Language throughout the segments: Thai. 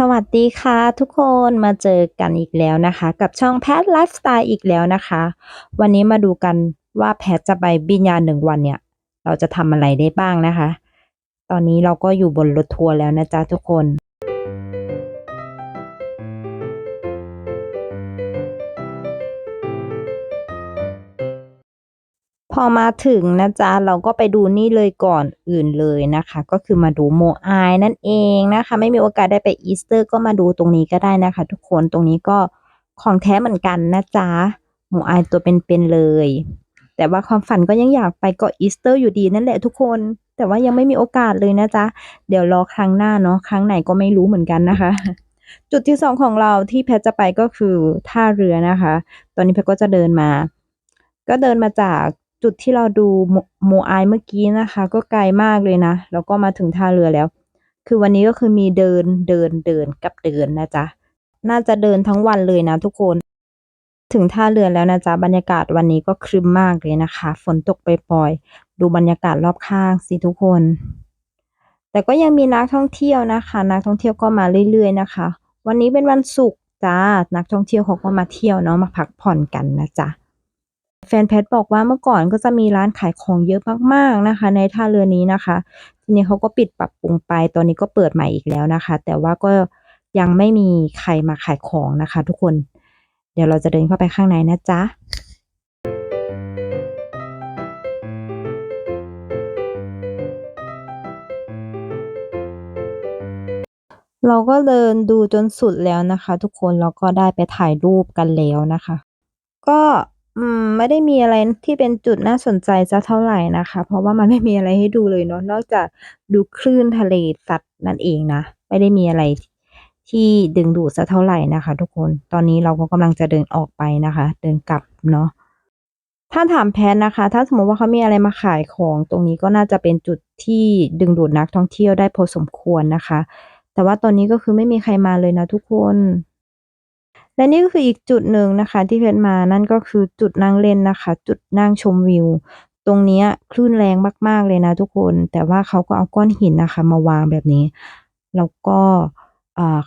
สวัสดีค่ะทุกคนมาเจอกันอีกแล้วนะคะ กับช่องแพทไลฟ์สไตล์อีกแล้วนะคะ วันนี้มาดูกันว่าแพทจะไปบินยาหนึ่งวันเนี่ย เราจะทำอะไรได้บ้างนะคะ ตอนนี้เราก็อยู่บนรถทัวร์แล้วนะจ๊ะทุกคน พอมาถึงนะจ๊ะเราก็ไปดูนี่เลยก่อนอื่นเลยนะคะ ก็คือมาดูโมอายนั่นเองนะคะ ไม่มีโอกาสได้ไปอีสเตอร์ก็มาดูตรงนี้ก็ได้นะคะ ทุกคนตรงนี้ก็ของแท้เหมือนกันนะจ๊ะโมอายตัวเป็นๆเลย แต่ว่าความฝันก็ยังอยากไปเกาะอีสเตอร์อยู่ดีนั่นแหละทุกคน แต่ว่ายังไม่มีโอกาสเลยนะจ๊ะเดี๋ยวรอครั้งหน้าเนาะครั้งไหนก็ไม่รู้เหมือนกันนะคะจุดที่สองของเราที่แพทจะไปก็คือท่าเรือนะคะ ตอนนี้แพทก็จะเดินมา ก็เดินมาจาก จุดที่เราดูโมโมอายเมื่อกี้นะคะ ก็ไกลมากเลยนะ แล้วก็มาถึงท่าเรือแล้ว คือวันนี้ก็คือมีเดินเดินเดินกับเดินนะจ๊ะ น่าจะเดินทั้งวันเลยนะทุกคน ถึงท่าเรือแล้วนะจ๊ะบรรยากาศวันนี้ก็ครึ้มมากเลยนะคะ ฝนตกปล่อยๆดูบรรยากาศรอบข้างสิทุกคน แต่ก็ยังมีนักท่องเที่ยวนะคะ นักท่องเที่ยวก็มาเรื่อยๆนะคะ วันนี้เป็นวันศุกร์จ้านักท่องเที่ยวเขาก็มาเที่ยวเนาะมาพักผ่อนกันนะจ๊ะ แฟนแพทบอกว่าเมื่อก่อนก็จะมีร้านขายของเยอะมากๆนะคะ ในท่าเรือนี้นะคะ ทีนี้เขาก็ปิดปรับปรุงไป ตอนนี้ก็เปิดใหม่อีกแล้วนะคะ แต่ว่าก็ยังไม่มีใครมาขายของนะคะ ทุกคน เดี๋ยวเราจะเดินเข้าไปข้างในนะจ๊ะเราก็เดินดูจนสุดแล้วนะคะ ทุกคนเราก็ได้ไปถ่ายรูปกันแล้วนะคะ ก็ อืม ไม่ได้มีอะไรที่เป็นจุดน่าสนใจสักเท่าไหร่นะคะ เพราะว่ามัน ไม่มีอะไรให้ดูเลยเนาะ นอกจากดูคลื่นทะเลสัตว์นั่นเองนะ ไม่ได้มีอะไร ที่ดึงดูดสักเท่าไหร่นะคะทุกคน ตอนนี้เราก็กำลังจะเดินออกไปนะคะ เดินกลับเนาะ ถ้าถามแพทนะคะ ถ้าสมมติว่าเขามีอะไรมาขายของ ตรงนี้ก็น่าจะเป็นจุดที่ดึงดูดนักท่องเที่ยวได้พอสมควรนะคะ แต่ว่าตอนนี้ก็คือไม่มีใครมาเลยนะทุกคน และนี่ก็คืออีกจุดหนึ่งนะคะ ที่เพชรมานั่นก็คือจุดนั่งเล่นนะคะ จุดนั่งชมวิว ตรงนี้คลื่นแรงมาก ๆ เลยนะทุกคน แต่ว่าเขาก็เอาก้อนหินนะคะ มาวางแบบนี้ แล้วก็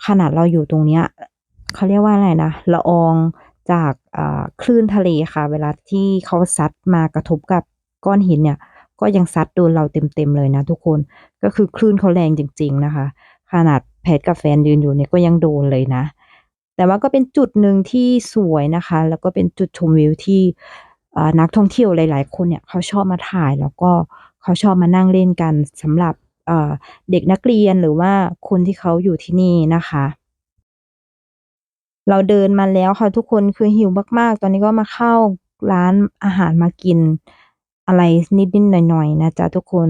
ขนาดเราอยู่ตรงเนี้ยเขาเรียกว่าอะไรนะละอองจากคลื่นทะเลค่ะ เวลาที่เขาซัดมากระทบกับก้อนหินเนี่ย ก็ยังซัดโดนเราเต็มๆเลยนะทุกคนก็คือคลื่นเขาแรงจริง ๆนะคะ ขนาดแพทกับแฟนยืนอยู่เนี่ยก็ยังโดนเลยนะ แต่ว่าก็เป็นจุดหนึ่งที่สวยนะคะ แล้วก็เป็นจุดชมวิวที่นักท่องเที่ยวหลาย ๆ คนเนี่ยเขาชอบมาถ่ายแล้วก็เขาชอบมานั่งเล่นกันสำหรับเอ่อเด็กนักเรียนหรือว่าคนที่เขาอยู่ที่นี่นะคะ เราเดินมาแล้วค่ะทุกคนคือหิวมาก ๆ ตอนนี้ก็มาเข้าร้านอาหารมากินอะไรนิด ๆ หน่อย ๆ นะจ๊ะทุกคน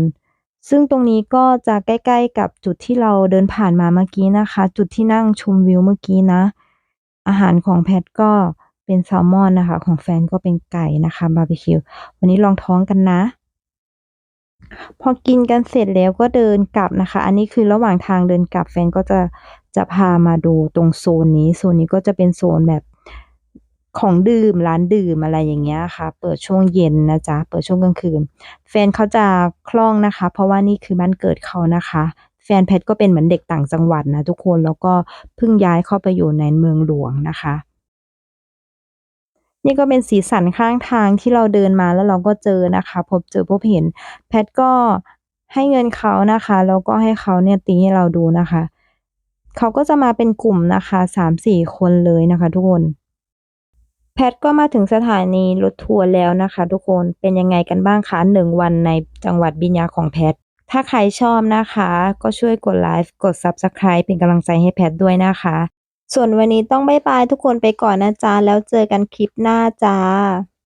ซึ่งตรงนี้ก็จะใกล้ ๆ กับจุดที่เราเดินผ่านมาเมื่อกี้นะคะ จุดที่นั่งชมวิวเมื่อกี้นะ อาหารของแพทก็เป็นแซลมอนนะคะ ของแฟนก็เป็นไก่นะคะบาร์บีคิว วันนี้ลองท้องกันนะ พอกินกันเสร็จแล้วก็เดินกลับนะคะ อันนี้คือระหว่างทางเดินกลับแฟนก็จะจะพามาดูตรงโซนนี้ โซนนี้ก็จะเป็นโซนแบบของดื่มร้านดื่มอะไรอย่างเงี้ยค่ะ เปิดช่วงเย็นนะจ๊ะ เปิดช่วงกลางคืน แฟนเขาจะคล่องนะคะ เพราะว่านี่คือบ้านเกิดเขานะคะ ฟนแพทก็เป็นเหมือนเด็กต่างจังหวัดนะทุกคนแล้วก็เพิ่งย้ายเข้าไปอยู่ในเมืองหลวงนะคะ นี่ก็เป็นสีสันข้างทางที่เราเดินมาแล้วเราก็เจอนะคะ พบเจอพบเห็น แพทก็ให้เงินเขานะคะแล้วก็ให้เขาเนี่ยตีให้เราดูนะคะ เขาก็จะมาเป็นกลุ่มนะคะ3-4คนเลยนะคะ ทุกคนแพทก็มาถึงสถานีรถทัวร์แล้วนะคะ ทุกคนเป็นยังไงกันบ้างคะ1วันในจังหวัดบิญญาของแพท ถ้าใครชอบนะคะ ก็ช่วยกดไลค์กด Subscribe เป็นกำลังใจให้แพทด้วยนะคะ ส่วนวันนี้ต้องบายบายทุกคนไปก่อนนะจ๊ะ แล้วเจอกันคลิปหน้าจ้า